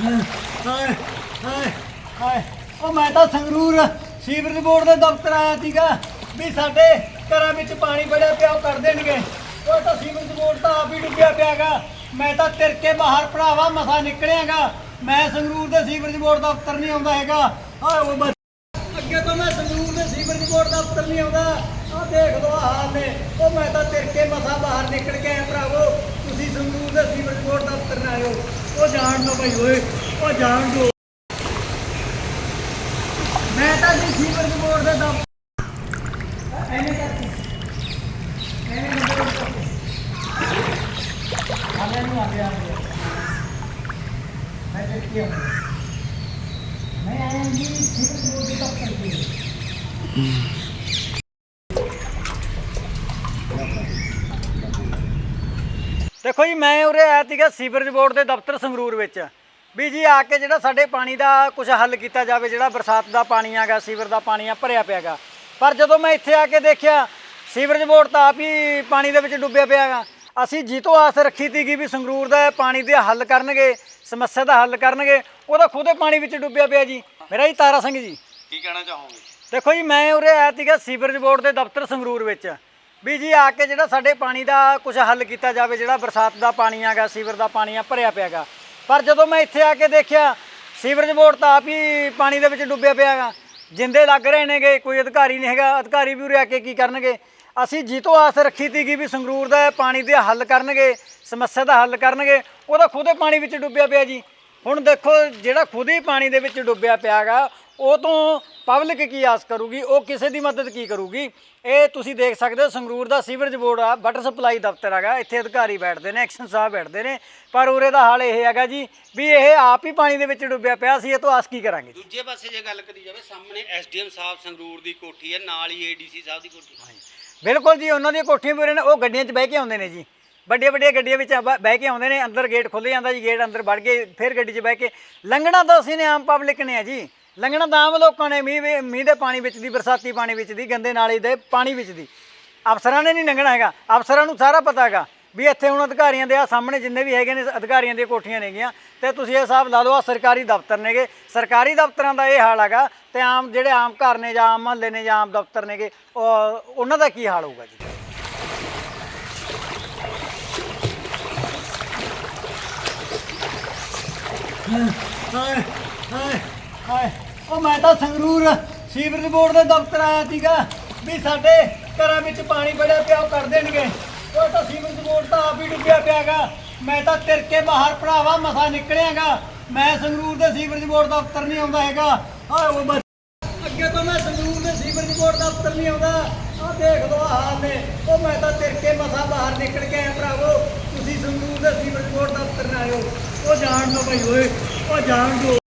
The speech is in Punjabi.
ਹਾਏ ਹਾਏ ਹਾਏ ਉਹ ਮੈਂ ਤਾਂ ਸੰਗਰੂਰ ਸੀਵਰੇਜ ਬੋਰਡ ਦੇ ਦਫ਼ਤਰ ਆਇਆ ਸੀਗਾ ਵੀ ਸਾਡੇ ਘਰਾਂ ਵਿੱਚ ਪਾਣੀ ਵੜਿਆ ਪਿਆ ਉਹ ਕਰ ਦੇਣਗੇ ਉਹ ਤਾਂ ਸੀਵਰੇਜ ਬੋਰਡ ਤਾਂ ਆਪ ਹੀ ਡੁੱਬਿਆ ਪਿਆਗਾ ਮੈਂ ਤਾਂ ਤਿਰ ਕੇ ਬਾਹਰ ਭਰਾਵਾ ਮਸਾ ਨਿਕਲਿਆਗਾ ਮੈਂ ਸੰਗਰੂਰ ਦੇ ਸੀਵਰੇਜ ਬੋਰਡ ਦਫ਼ਤਰ ਨਹੀਂ ਆਉਂਦਾ ਹੈਗਾ ਹਾਏ ਉਹ ਬਸ ਅੱਗੇ ਤੋਂ ਮੈਂ ਸੰਗਰੂਰ ਦੇ ਸੀਵਰੇਜ ਬੋਰਡ ਦਫ਼ਤਰ ਨਹੀਂ ਆਉਂਦਾ ਆਹ ਦੇਖ ਲਓ ਆਹ ਹਾਲ ਨੇ ਉਹ ਮੈਂ ਤਾਂ ਤਿਰ ਕੇ ਮਸਾ ਬਾਹਰ ਨਿਕਲ ਕੇ ਆਇਆ ਭਰਾਵੋ। ਤੁਸੀਂ ਸੰਗਰੂਰ ਦੇ ਸੀਵਰੇਜ ਬੋਰਡ ਦਫ਼ਤਰ ਨਾ ਆਇਓ ਉਹ ਜਾਣ ਦੋ ਭਾਈ ਓਏ, ਉਹ ਜਾਣ ਦੋ। ਮੈਂ ਤਾਂ ਜੀ ਸੀਵਰੇਜ ਬੋਰਡ ਦੇ ਦਫ਼ਤਰ ਐਨੇ ਕਰਕੇ। ਐਨੇ ਨੰਬਰ ਕਰਕੇ। ਆਲੇ ਨੂੰ ਆ ਗਿਆ ਆ ਗਿਆ ਮੈਂ ਤੇ ਕੀ ਮੈਂ ਆਇਆ ਜੀ ਸੀਵਰੇਜ ਬੋਰਡ ਦੇ ਦਫ਼ਤਰ ਤੇ। ਦੇਖੋ ਜੀ ਮੈਂ ਉਰੇ ਆਇਆ ਸੀਗਾ ਸੀਵਰੇਜ ਬੋਰਡ ਦੇ ਦਫ਼ਤਰ ਸੰਗਰੂਰ ਵਿੱਚ। ਵੀ ਜੀ ਆ ਕੇ ਜਿਹੜਾ ਸਾਡੇ ਪਾਣੀ ਦਾ ਕੁਝ ਹੱਲ ਕੀਤਾ ਜਾਵੇ ਜਿਹੜਾ ਬਰਸਾਤ ਦਾ ਪਾਣੀ ਆਗਾ ਸੀਵਰ ਦਾ ਪਾਣੀ ਆ ਭਰਿਆ ਪਿਆਗਾ ਪਰ ਜਦੋਂ ਮੈਂ ਇੱਥੇ ਆ ਕੇ ਦੇਖਿਆ ਸੀਵਰੇਜ ਬੋਰਡ ਤਾਂ ਆਪ ਹੀ ਪਾਣੀ ਦੇ ਵਿੱਚ ਡੁੱਬਿਆ ਪਿਆਗਾ ਅਸੀਂ ਜੀਤੋ ਆਸ ਰੱਖੀ ਸੀਗੀ ਵੀ ਸੰਗਰੂਰ ਦਾ ਪਾਣੀ ਦੇ ਹੱਲ ਕਰਨਗੇ ਸਮੱਸਿਆ ਦਾ ਹੱਲ ਕਰਨਗੇ ਉਹਦਾ ਖੁਦੇ ਪਾਣੀ ਵਿੱਚ ਡੁੱਬਿਆ ਪਿਆ ਜੀ। ਮੇਰਾ ਜੀ ਤਾਰਾ ਸਿੰਘ ਜੀ। ਕੀ ਕਹਿਣਾ ਚਾਹੋਗੇ? ਦੇਖੋ ਜੀ ਮੈਂ ਉਰੇ ਆਇਆ ਸੀਗਾ ਸੀਵਰੇਜ ਬੋਰਡ ਦੇ ਦਫ਼ਤਰ ਸੰਗਰੂਰ ਵਿੱਚ। ਵੀ ਜੀ ਆ ਕੇ ਜਿਹੜਾ ਸਾਡੇ ਪਾਣੀ ਦਾ ਕੁਝ ਹੱਲ ਕੀਤਾ ਜਾਵੇ, ਜਿਹੜਾ ਬਰਸਾਤ ਦਾ ਪਾਣੀ ਆਗਾ ਸੀਵਰ ਦਾ ਪਾਣੀ ਆ, ਭਰਿਆ ਪਿਆਗਾ ਪਰ ਜਦੋਂ ਮੈਂ ਇੱਥੇ ਆ ਕੇ ਦੇਖਿਆ, ਸੀਵਰੇਜ ਬੋਰਡ ਤਾਂ ਆਪ ਹੀ ਪਾਣੀ ਦੇ ਵਿੱਚ ਡੁੱਬਿਆ ਪਿਆਗਾ ਜਿੰਦੇ ਲੱਗ ਰਹੇ ਨੇਗੇ, ਕੋਈ ਅਧਿਕਾਰੀ ਨਹੀਂ ਹੈਗਾ, ਅਧਿਕਾਰੀ ਵੀ ਉਰੇ ਆ ਕੇ ਕੀ ਕਰਨਗੇ? ਅਸੀਂ ਜੀਤੋ ਆਸ ਰੱਖੀ ਸੀਗੀ ਵੀ ਸੰਗਰੂਰ ਦਾ ਪਾਣੀ ਦੇ ਹੱਲ ਕਰਨਗੇ, ਸਮੱਸਿਆ ਦਾ ਹੱਲ ਕਰਨਗੇ। ਉਹਦਾ ਖੁਦ ਪਾਣੀ ਵਿੱਚ ਡੁੱਬਿਆ ਪਿਆ ਜੀ। ਹੁਣ ਦੇਖੋ, ਜਿਹੜਾ ਖੁਦ ਹੀ ਪਾਣੀ ਦੇ ਵਿੱਚ ਡੁੱਬਿਆ ਪਿਆਗਾ ਉਹ ਤੋਂ ਪਬਲਿਕ ਕੀ ਆਸ ਕਰੂਗੀ ਉਹ ਕਿਸੇ ਦੀ ਮਦਦ ਕੀ ਕਰੂਗੀ? ਇਹ ਤੁਸੀਂ ਦੇਖ ਸਕਦੇ ਹੋ ਸੰਗਰੂਰ ਦਾ ਸੀਵਰੇਜ ਬੋਰਡ ਆ ਵਾਟਰ ਸਪਲਾਈ ਦਫ਼ਤਰ ਹੈਗਾ ਇੱਥੇ ਅਧਿਕਾਰੀ ਬੈਠਦੇ ਨੇ ਐਕਸ਼ਨ ਸਾਹਿਬ ਬੈਠਦੇ ਨੇ। ਪਰ ਉਰੇ ਦਾ ਹਾਲ ਇਹ ਹੈਗਾ ਜੀ ਵੀ ਇਹ ਆਪ ਹੀ ਪਾਣੀ ਦੇ ਵਿੱਚ ਡੁੱਬਿਆ ਪਿਆ ਸੀ ਇਹ ਤੋਂ ਆਸ ਕੀ ਕਰਾਂਗੇ? ਜੀ ਦੂਜੇ ਪਾਸੇ ਜੇ ਗੱਲ ਕਰੀ ਜਾਵੇ ਸਾਹਮਣੇ ਐਸਡੀਐਮ ਸਾਹਿਬ ਸੰਗਰੂਰ ਦੀ ਕੋਠੀ ਹੈ ਨਾਲ ਹੀ ਏਡੀਸੀ ਸਾਹਿਬ ਦੀ ਕੋਠੀ। ਬਿਲਕੁਲ ਜੀ ਉਹਨਾਂ ਦੀਆਂ ਕੋਠੀਆਂ ਵੀ ਉਰੇ ਨੇ ਉਹ ਗੱਡੀਆਂ 'ਚ ਬਹਿ ਕੇ ਆਉਂਦੇ ਨੇ ਜੀ। ਵੱਡੀਆਂ ਵੱਡੀਆਂ ਗੱਡੀਆਂ ਵਿੱਚ ਬ- ਬਹਿ ਕੇ ਆਉਂਦੇ ਨੇ ਅੰਦਰ ਗੇਟ ਖੁੱਲ੍ਹ ਜਾਂਦਾ ਜੀ ਗੇਟ ਅੰਦਰ ਵੜ ਕੇ ਫਿਰ ਗੱਡੀ 'ਚ ਬਹਿ ਕੇ। ਲੰਘਣਾ ਤਾਂ ਅਸੀਂ ਨੇ ਆਮ ਪਬਲਿਕ ਨੇ ਆ ਜੀ। ਲੰਘਣਾ ਤਾਂ ਆਮ ਲੋਕਾਂ ਨੇ, ਮੀਂਹ ਵੀ ਮੀਂਹ ਦੇ ਪਾਣੀ ਵਿੱਚ ਦੀ, ਬਰਸਾਤੀ ਪਾਣੀ ਵਿੱਚ ਦੀ, ਗੰਦੇ ਨਾਲੇ ਦੇ ਪਾਣੀ ਵਿੱਚ ਦੀ। ਅਫਸਰਾਂ ਨੇ ਨਹੀਂ ਲੰਘਣਾ ਹੈਗਾ। ਅਫਸਰਾਂ ਨੂੰ ਸਾਰਾ ਪਤਾ ਹੈਗਾ ਵੀ ਇੱਥੇ ਹੁਣ ਅਧਿਕਾਰੀਆਂ ਦੇ ਆ ਸਾਹਮਣੇ ਜਿੰਨੇ ਵੀ ਹੈਗੇ ਨੇ, ਅਧਿਕਾਰੀਆਂ ਦੀਆਂ ਕੋਠੀਆਂ ਨੇਗੀਆਂ। ਤੇ ਤੁਸੀਂ ਇਹ ਹਿਸਾਬ ਲਾ ਲਓ ਆ ਸਰਕਾਰੀ ਦਫ਼ਤਰ ਨੇਗੇ। ਸਰਕਾਰੀ ਦਫ਼ਤਰਾਂ ਦਾ ਇਹ ਹਾਲ ਹੈਗਾ ਤੇ ਆਮ ਜਿਹੜੇ ਆਮ ਘਰ ਨੇ ਜਾਂ ਆਮ ਮਹੱਲੇ ਨੇ ਜਾਂ ਆਮ ਦਫ਼ਤਰ ਨੇਗੇ, ਉਹ- ਉਹਨਾਂ ਦਾ ਕੀ ਹਾਲ ਹੋਊਗਾ ਜੀ? ਹਾਏ ਹਾਏ ਹਾਏ ਉਹ ਮੈਂ ਤਾਂ ਸੰਗਰੂਰ ਸੀਵਰੇਜ ਬੋਰਡ ਦੇ ਦਫ਼ਤਰ ਆਇਆ ਸੀਗਾ ਵੀ ਸਾਡੇ ਘਰਾਂ ਵਿੱਚ ਪਾਣੀ ਵੜਿਆ ਪਿਆ, ਉਹ ਕਰ ਦੇਣਗੇ। ਉਹ ਤਾਂ ਸੀਵਰੇਜ ਬੋਰਡ ਤਾਂ ਆਪ ਹੀ ਡੁੱਬਿਆ ਪਿਆਗਾ। ਮੈਂ ਤਾਂ ਤਿਰ ਕੇ ਬਾਹਰ ਭਰਾਵਾ ਮਸਾ ਨਿਕਲਿਆਗਾ। ਮੈਂ ਸੰਗਰੂਰ ਦੇ ਸੀਵਰੇਜ ਬੋਰਡ ਦਫ਼ਤਰ ਨਹੀਂ ਆਉਂਦਾ ਹੈਗਾ। ਹਾਏ ਉਹ ਬਸ ਅੱਗੇ ਤੋਂ ਮੈਂ ਸੰਗਰੂਰ ਦੇ ਸੀਵਰੇਜ ਬੋਰਡ ਦਫ਼ਤਰ ਨਹੀਂ ਆਉਂਦਾ। ਆਹ ਦੇਖ ਲਓ ਆਹ ਹਾਲ ਨੇ। ਉਹ ਮੈਂ ਤਾਂ ਤਿਰ ਕੇ ਮਸਾ ਬਾਹਰ ਨਿਕਲ ਕੇ ਆਇਆ ਭਰਾਵੋ। ਤੁਸੀਂ ਸੰਗਰੂਰ ਦੇ ਸੀਵਰੇਜ ਬੋਰਡ ਦਫ਼ਤਰ ਨਾ ਆਇਓ। ਉਹ ਜਾਣ ਦੋ ਭਾਈ ਓਏ। ਉਹ ਜਾਣ ਦੋ